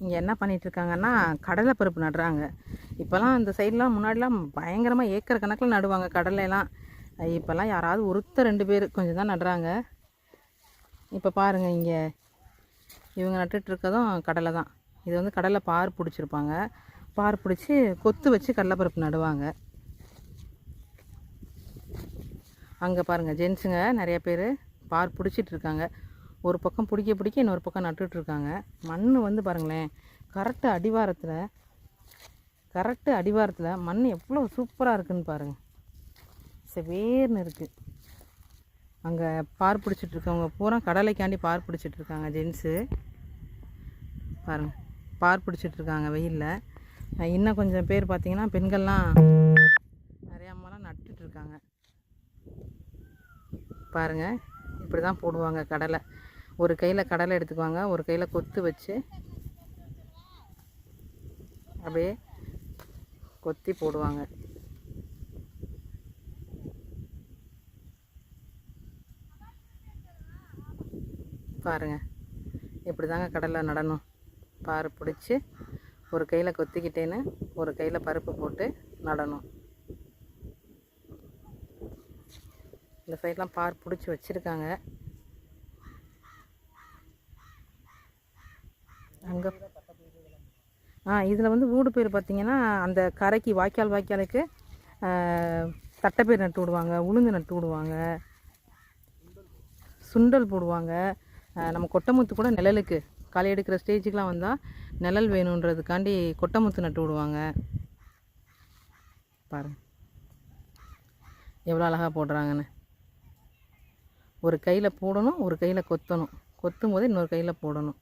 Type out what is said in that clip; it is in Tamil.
இங்கே என்ன பண்ணிகிட்ருக்காங்கன்னா கடலைப்பருப்பு நடுறாங்க. இப்போல்லாம் இந்த சைட்லாம் முன்னாடிலாம் பயங்கரமாக ஏக்கர் கணக்கில் நடுவாங்க கடலைலாம். இப்போல்லாம் யாராவது ஒருத்தர் ரெண்டு பேர் கொஞ்சம் தான் நடுறாங்க. இப்போ பாருங்கள் இங்கே இவங்க நட்டுட்ருக்கதும் கடலை தான். இது வந்து கடலை பார் பிடிச்சிருப்பாங்க. பார் பிடிச்சி கொத்து வச்சு கடலைப்பருப்பு நடுவாங்க. அங்கே பாருங்கள் ஜென்ஸுங்க நிறைய பேர் பார் பிடிச்சிட்ருக்காங்க. ஒரு பக்கம் பிடிக்க பிடிக்க இன்னொரு பக்கம் நட்டுட்ருக்காங்க மண் வந்து பாருங்களேன் கரெக்டு அடிவாரத்தில் கரெக்டு அடிவாரத்தில் மண் எவ்வளோ சூப்பராக இருக்குன்னு பாருங்கள் செவேர்னு இருக்குது அங்கே பார் பிடிச்சிட்ருக்கவங்க பூரா கடலைக்காண்டி பார் பிடிச்சிட்டு இருக்காங்க ஜென்ஸு. பாருங்கள் பார் பிடிச்சிட்ருக்காங்க வெயிலில். இன்னும் கொஞ்சம் பேர் பார்த்திங்கன்னா பெண்கள்லாம் நிறையா மரம் நட்டுட்ருக்காங்க பாருங்கள் இப்படி தான் போடுவாங்க கடலை. ஒரு கையில் கடலை எடுத்துக்குவாங்க. ஒரு கையில் கொத்து வச்சு அப்படியே கொத்தி போடுவாங்க. பாருங்கள் இப்படி தாங்க கடலை நடணும். பாரு பிடிச்சி ஒரு கையில் கொத்திக்கிட்டேன்னு ஒரு கையில் பருப்பு போட்டு நடணும். இந்த சைட்லாம் பார் பிடிச்சி வச்சுருக்காங்க. அங்கே. ஆ இதில் வந்து ஊடு பேர் பார்த்திங்கன்னா அந்த கரைக்கு வாய்க்கால் வாய்க்காலுக்கு தட்டைப்பயிர் நட்டு விடுவாங்க உளுந்து நட்டு விடுவாங்க சுண்டல் போடுவாங்க. நம்ம கொட்டமுத்து கூட நிழலுக்கு களை எடுக்கிற ஸ்டேஜுக்கெலாம் வந்தால் நிழல் வேணுன்றதுக்காண்டி கொட்டமுத்து நட்டு விடுவாங்க. பாருங்க. எவ்வளோ அழகாக போடுறாங்கன்னு. ஒரு கையில் போடணும் ஒரு கையில் கொத்தணும். கொத்தும் போது இன்னொரு கையில் போடணும்.